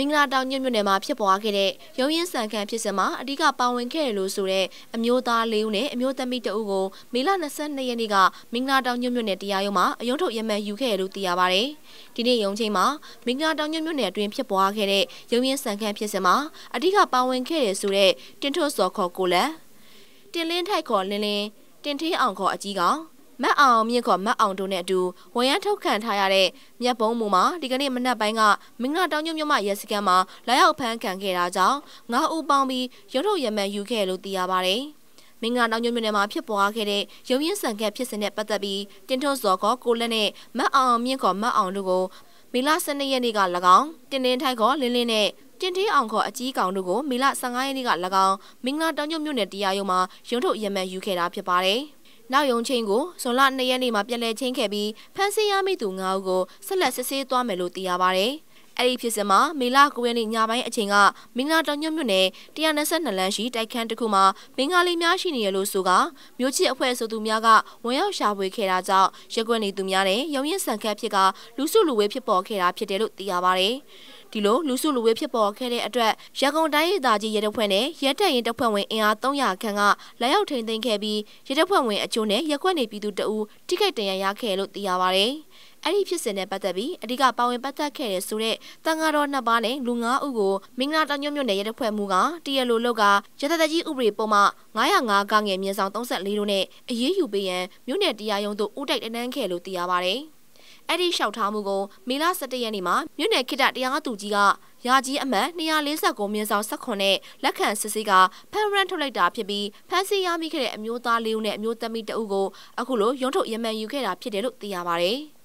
မင်္ဂလာတောင်ညွန့်မြို့နယ်မှာဖြစ်ပွားခဲ့တဲ့ရုံးရင်ဆန်ခန့်ဖြစ်စဉ်မှာအဓိကပါဝင်ခဲ့တယ်လို့ဆိုတဲ့အမျိုးသားလေးဦးနဲ့အမျိုးသမီးတဦးကိုမေလ22ရက်နေ့ကမင်္ဂလာတောင်ညွန့်မြို့နယ်တရားရုံးမှာအယုံထုတ်ရမှန်ယူခဲ့တယ်လို့သိရပါဗျ။ဒီနေ့ရုံးချိန်မှာမင်္ဂလာတောင်ညွန့်မြို့နယ်အတွင်းဖြစ်ပွားခဲ့တဲ့ရုံးရင်ဆန်ခန့်ဖြစ်စဉ်မှာအဓိကပါဝင်ခဲ့တယ်ဆိုတဲ့တင်ထွတ်စော်ခေါ်ကိုလက်တင်လင်းထိုက်ခေါ်လင်းလင်းတင်ထေးအောင်ခေါ်အကြီးကောင် မတ်အောင်မြင့်ခေါ်မတ်အောင်တို့နဲ့အတူဝန်ရမ်းထုတ်ခံထားရတဲ့မြက်ပုံးမူမှာဒီကနေ့မနက်ပိုင်းကမင်္ဂလာတောင်ညွန့်မြို့မှရဲစခန်းမှာလာရောက်ဖမ်းခံခဲ့တာကြောင့်ငါးဦးပေါင်းပြီးရုံထုတ်ရမှန်ယူခဲ့လို့သိရပါတယ်။မင်္ဂလာတောင်ညွန့်မြို့နယ်မှာဖြစ်ပွားခဲ့တဲ့ရုံရင်းဆန်ခတ်ဖြစ်စဉ်နဲ့ပတ်သက်ပြီးတင်ထွန်းစော်ခေါ်ကိုလက်နဲ့မတ်အောင်မြင့်ခေါ်မတ်အောင်တို့ကိုမေလ12ရက်နေ့က၎င်းတင်တင်းထိုက်ခေါ်လင်းလင်းနဲ့တင်သေးအောင်ခေါ်အကြီးကောင်တို့ကိုမေလ15ရက်နေ့က၎င်းမင်္ဂလာတောင်ညွန့်မြို့နယ်တရားရုံးမှာရုံထုတ်ရမှန်ယူခဲ့တာဖြစ်ပါတယ်။ နောက်ယုံချင်းကိုဇွန်လ2ရက်နေ့မှာပြန်လည်ချင်းခဲ့ပြီးဖမ်းဆီးရမိသူ9ဦးကိုဆက်လက်စစ်ဆေးသွားမယ်လို့သိရပါဗျ။အဲ့ဒီဖြစ်စဉ်မှာမေလ9ရက်နေ့ညပိုင်းအချိန်ကမင်္ဂလာတောင်ညွန့်မြို့နယ်122လမ်းရှိတိုက်ခန်းတစ်ခုမှာဘင်္ဂါလီများရှိနေရလို့ဆိုကမြို့ချစ်အဖွဲ့ဆိုသူများကဝင်ရောက်ရှာဖွေခဲ့တာကြောင့်ရက်ွက်နေသူများနဲ့ရုံရင်ဆန်ခတ်ဖြစ်ကလူစုလူဝေးဖြစ်ပေါ်ခဲ့တာဖြစ်တယ်လို့သိရပါဗျ။ ဒီလိုလူစုလူဝေးဖြစ်ပေါ်ခဲ့တဲ့အတွက်ရန်ကုန်တိုင်းဒေသကြီးရဲတပ်ဖွဲ့နဲ့ရဲတပ်ရင်တပ်ဖွဲ့ဝင်အင်အား300ခန့်ကလာရောက်ထိန်းသိမ်းခဲ့ပြီးရဲတပ်ဖွဲ့ဝင်အချို့နဲ့ရက်ွက်နေပြည်သူတအူထိခိုက်ဒဏ်ရာရခဲ့လို့သိရပါဗျ။အဲ့ဒီဖြစ်စဉ်နဲ့ပတ်သက်ပြီးအဓိကပါဝင်ပတ်သက်ခဲ့တဲ့ဆိုတဲ့တန်ဃာတော်နှစ်ပါးနဲ့လူ9ဦးကိုမင်္ဂလာတောင်ညွန့်မြို့နယ်ရဲတပ်ဖွဲ့မှူးကတရလိုလောက်ကရတတကြီးဥပဒေပုံမှ905ကငယ်မြေဆောင်34တို့နဲ့အရေးယူပေးရန်မြို့နယ်တရားရုံးသို့ဥတိုက်တန်းခဲ့လို့သိရပါဗျ။ အဲ့ဒီလျှောက်ထားမှုကိုမေလ17ရက်နေ့မှာမြို့နယ်ခိတ္တတရားသူကြီးကရာကြီးအမှတ်249မြင်းဆောင်18နဲ့လက်ခံစစ်ဆေးကဖန်ရန်ထုတ်လိုက်တာဖြစ်ပြီးဖန်စီရမိခဲ့တဲ့အမျိုးသားလေးဦးနဲ့အမျိုးသမီးတဦးကိုအခုလိုရုံးထုတ်ရမှန်ယူခဲ့တာဖြစ်တယ်လို့သိရပါဗျ။